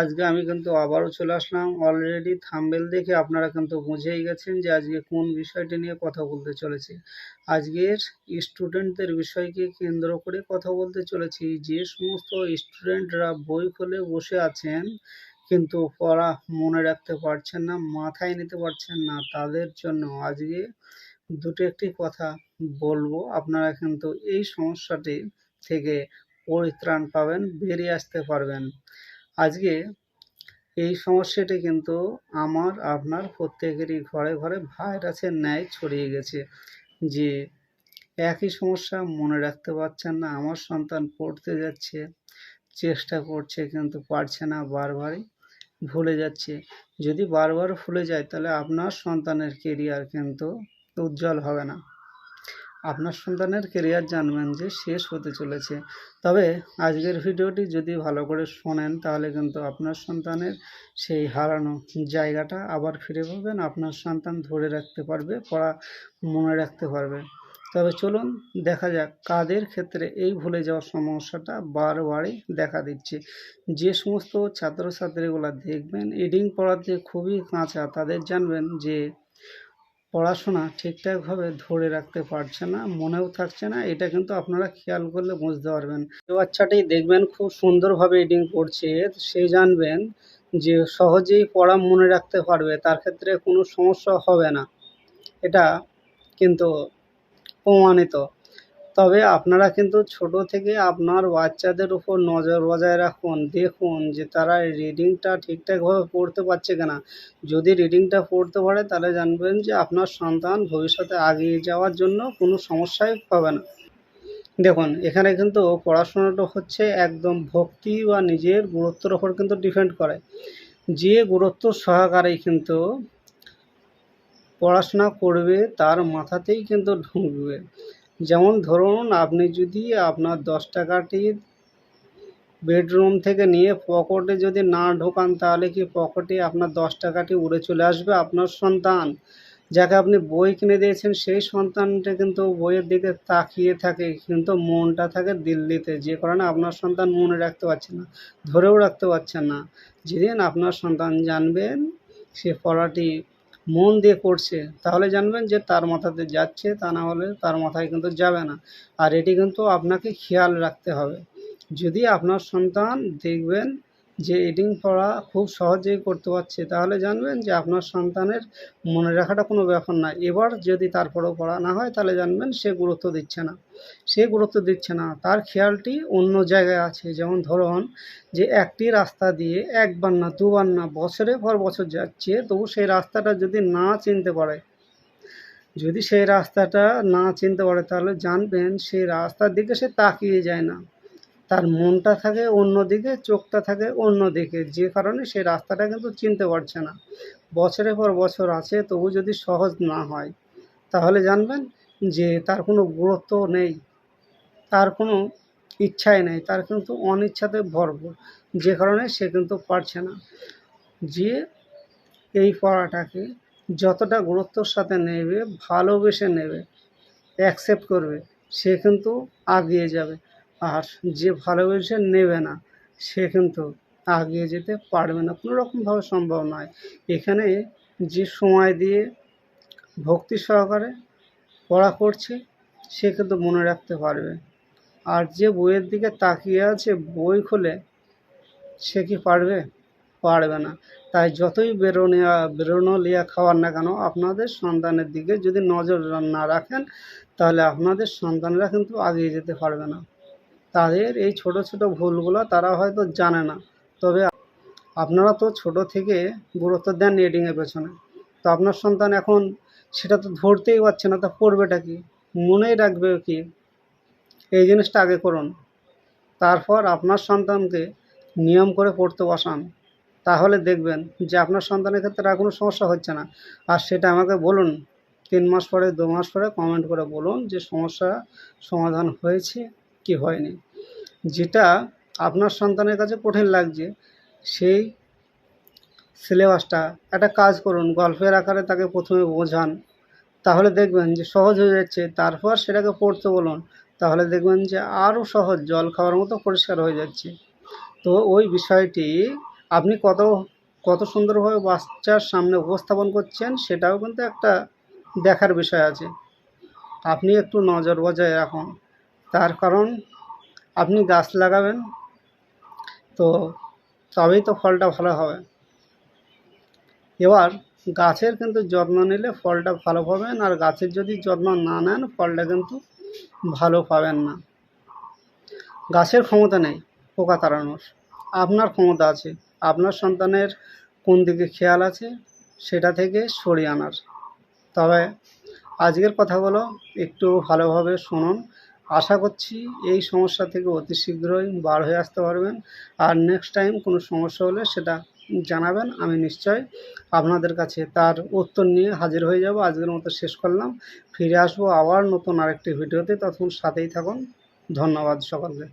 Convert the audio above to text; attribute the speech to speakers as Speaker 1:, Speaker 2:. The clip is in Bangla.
Speaker 1: আজকে আমি কিন্তু আবারও চলে আসলাম। অলরেডি থাম্বেল দেখে আপনারা কিন্তু বুঝেই গেছেন যে আজকে কোন বিষয়টি নিয়ে কথা বলতে চলেছি। আজকের স্টুডেন্টদের বিষয়কে কেন্দ্র করে কথা বলতে চলেছি। যে সমস্ত স্টুডেন্টরা বই খুলে বসে আছেন, কিন্তু পড়া মনে রাখতে পারছেন না, মাথায় নিতে পারছেন না, তাদের জন্য আজকে দুটো একটি কথা বলব। আপনারা কিন্তু এই সমস্যাটি থেকে পরিত্রাণ পাবেন, বেরিয়ে আসতে পারবেন। আজকে এই সমস্যাটি কিন্তু আমার, আপনার প্রত্যেকেরই ঘরে ঘরে ভাইরাসের ন্যায় ছড়িয়ে গেছে যে একই সমস্যা মনে রাখতে পারছেন না, আমার সন্তান পড়তে যাচ্ছে, চেষ্টা করছে কিন্তু পারছে না বারবারই, ভুলে যাচ্ছে। যদি বারবার ভুলে যায় তাহলে আপনার সন্তানের কেরিয়ার কিন্তু উজ্জ্বল হবে না। আপনার সন্তানের কেরিয়ার জানবেন যে শেষ হতে চলেছে। তবে আজকের ভিডিওটি যদি ভালো করে শোনেন, তাহলে কিন্তু আপনার সন্তানের সেই হারানো জায়গাটা আবার ফিরে পাবেন। আপনার সন্তান ধরে রাখতে পারবে, পড়া মনে রাখতে পারবে। তবে চলুন দেখা যাক কাদের ক্ষেত্রে এই ভুলে যাওয়ার সমস্যাটা বারবারই দেখা দিচ্ছে। যে সমস্ত ছাত্রছাত্রীগুলো দেখবেন রিডিং পড়াতে খুবই কাঁচা, তাদের জানবেন যে পড়াশোনা ঠিকঠাকভাবে ধরে রাখতে পারছে না, মনেও থাকছে না, এটা কিন্তু আপনারা খেয়াল করলে বুঝতে পারবেন। বাচ্চাটি দেখবেন খুব সুন্দরভাবে এডিং করছে, সে জানবেন যে সহজেই পড়া মনে রাখতে পারবে, তার ক্ষেত্রে কোনো সমস্যা হবে না। এটা কিন্তু প্রমাণিত। তবে আপনারা কিন্তু ছোট থেকে আপনার বাচ্চাদের উপর নজর বজায় রাখুন, দেখুন যে তারা রিডিংটা ঠিকঠাকভাবে পড়তে পারছে কিনা। যদি রিডিংটা পড়তে পারে, তাহলে জানবেন যে আপনার সন্তান ভবিষ্যতে আগিয়ে যাওয়ার জন্য কোনো সমস্যাই হবে না। দেখুন, এখানে কিন্তু পড়াশোনাটা হচ্ছে একদম ভক্তি বা নিজের গুরুত্বের ওপর কিন্তু ডিপেন্ড করে। যে গুরুত্ব সহকারে কিন্তু পড়াশোনা করবে, তার মাথাতেই কিন্তু ঢুকবে। যেমন ধরুন, আপনি যদি আপনার দশ টাকাটি বেডরুম থেকে নিয়ে পকেটে যদি না ঢোকান, তাহলে কি পকেটে আপনার দশ টাকাটি উড়ে চলে আসবে? আপনার সন্তান যাকে আপনি বই কিনে দিয়েছেন, সেই সন্তানটা কিন্তু বইয়ের দিকে তাকিয়ে থাকে, কিন্তু মনটা থাকে দিল্লিতে। যে কারণে আপনার সন্তান মনে রাখতে পারছে না, ধরেও রাখতে পারছেন না। যেদিন আপনার সন্তান জানবেন, সে পড়াটি মন দিয়ে করছে, তাহলে জানবেন যে তার মাথাতে যাচ্ছে, তা না হলে তার মাথায় কিন্তু যাবে না। আর এটি কিন্তু আপনাকে খেয়াল রাখতে হবে। যদি আপনার সন্তান দেখবেন যে রিডিং পড়া খুব সহজেই করতে পারছে, তাহলে জানবেন যে আপনার সন্তানের মনে রাখাটা কোনো ব্যাপার না। এবার যদি তারপরেও পড়া না হয়, তাহলে জানবেন সে গুরুত্ব দিচ্ছে না। সে গুরুত্ব দিচ্ছে না। তার খেয়ালটি অন্য জায়গায় আছে। যেমন ধরুন যে একটি রাস্তা দিয়ে একবার না দুবার না বছরের পর বছর যাচ্ছে, তবু সেই রাস্তাটা যদি না চিনতে পারে, যদি সেই রাস্তাটা না চিনতে পারে, তাহলে জানবেন সেই রাস্তার দিকে সে তাকিয়ে যায় না। তার মনটা থাকে অন্যদিকে, চোখটা থাকে অন্যদিকে। যে কারণে সে রাস্তাটা কিন্তু চিনতে পারছে না। বছরের পর বছর আছে, তবু যদি সহজ না হয়, তাহলে জানবেন যে তার কোনো গুরুত্ব নেই। তার কোনো ইচ্ছাই নেই। তার কিন্তু অনিচ্ছাতে ভরপুর। যে কারণে সে কিন্তু পারছে না। যে এই পড়াটাকে যতটা গুরুত্বর সাথে নেবে, ভালোবেসে নেবে অ্যাকসেপ্ট করবে, সে কিন্তু আগিয়ে যাবে। আর যে ভালোবেসে নেবে না, সে কিন্তু আগিয়ে যেতে পারবে না। কোনো রকমভাবে সম্ভব নয়। এখানে যে সময় দিয়ে ভক্তি সহকারে পড়া করছে, সে কিন্তু মনে রাখতে পারবে। আর যে বইয়ের দিকে তাকিয়ে আছে, বই খুলে সে কি পারবে? পারবে না। তাই যতই বেরোনিয়া বেরোনো লিয়া খাওয়ার না কেন, আপনাদের সন্তানের দিকে যদি নজর না রাখেন, তাহলে আপনাদের সন্তানরা কিন্তু আগিয়ে যেতে পারবে না। তাদের এই ছোট ছোট ভুলগুলো তারা হয়তো জানে না। তবে আপনারা তো ছোট থেকে গুরুত্ব দেন রিডিংয়ের পেছনে। তো আপনার সন্তান এখন সেটা তো ধরতেই পারছে না, তা পড়বেটা কি? মনেই রাখবে কি? এই জিনিসটা আগে করুন। তারপর আপনার সন্তানকে নিয়ম করে পড়তে বসান। তাহলে দেখবেন যে আপনার সন্তানের ক্ষেত্রে আর কোনো সমস্যা হচ্ছে না। আর সেটা আমাকে বলুন, তিন মাস পরে, দু মাস পরে কমেন্ট করে বলুন যে সমস্যা সমাধান হয়েছে? কি হয়নি। যেটা আপনার সন্তানের কাছে কঠিন লাগছে, সেই সিলেবাসটা একটা কাজ করুন, গল্পের আকারে তাকে প্রথমে বোঝান। তাহলে দেখবেন যে সহজ হয়ে যাচ্ছে, তারপর সেটাকে পড়তে বলুন, তাহলে দেখবেন যে আরও সহজ জল খাওয়ার মতো পরিষ্কার হয়ে যাচ্ছে। তো ওই বিষয়টি আপনি কত কত সুন্দরভাবে বাচ্চার সামনে উপস্থাপন করছেন, সেটাও কিন্তু একটা দেখার বিষয় আছে। আপনি একটু নজর বজায় রাখুন। তার কারণ আপনি গাছ লাগাবেন, তো তবেই তো ফলটা ভালো হবে। এবার গাছের কিন্তু যত্ন নিলে ফলটা ভালো পাবেন, আর গাছের যদি যত্ন না নেন, ফলটা কিন্তু ভালো পাবেন না। গাছের ক্ষমতা নেই, পোকা তাড়ানোর। আপনার ক্ষমতা আছে, আপনার সন্তানের কোন দিকে খেয়াল আছে, সেটা থেকে সরিয়ে আনার। তবে আজকের কথাগুলো একটু ভালোভাবে শুনুন আশা করছি এই সমস্যা থেকে অতি শীঘ্রই বার হয়ে আসতে পারবেন। আর নেক্সট টাইম কোনো সমস্যা হলে সেটা জানাবেন, আমি নিশ্চয় আপনাদের কাছে তার উত্তর নিয়ে হাজির হয়ে যাব। আজকের মতো শেষ করলাম। ফিরে আসব আবার নতুন আরেকটি ভিডিওতে। তখন সাথেই থাকুন। ধন্যবাদ সকলকে।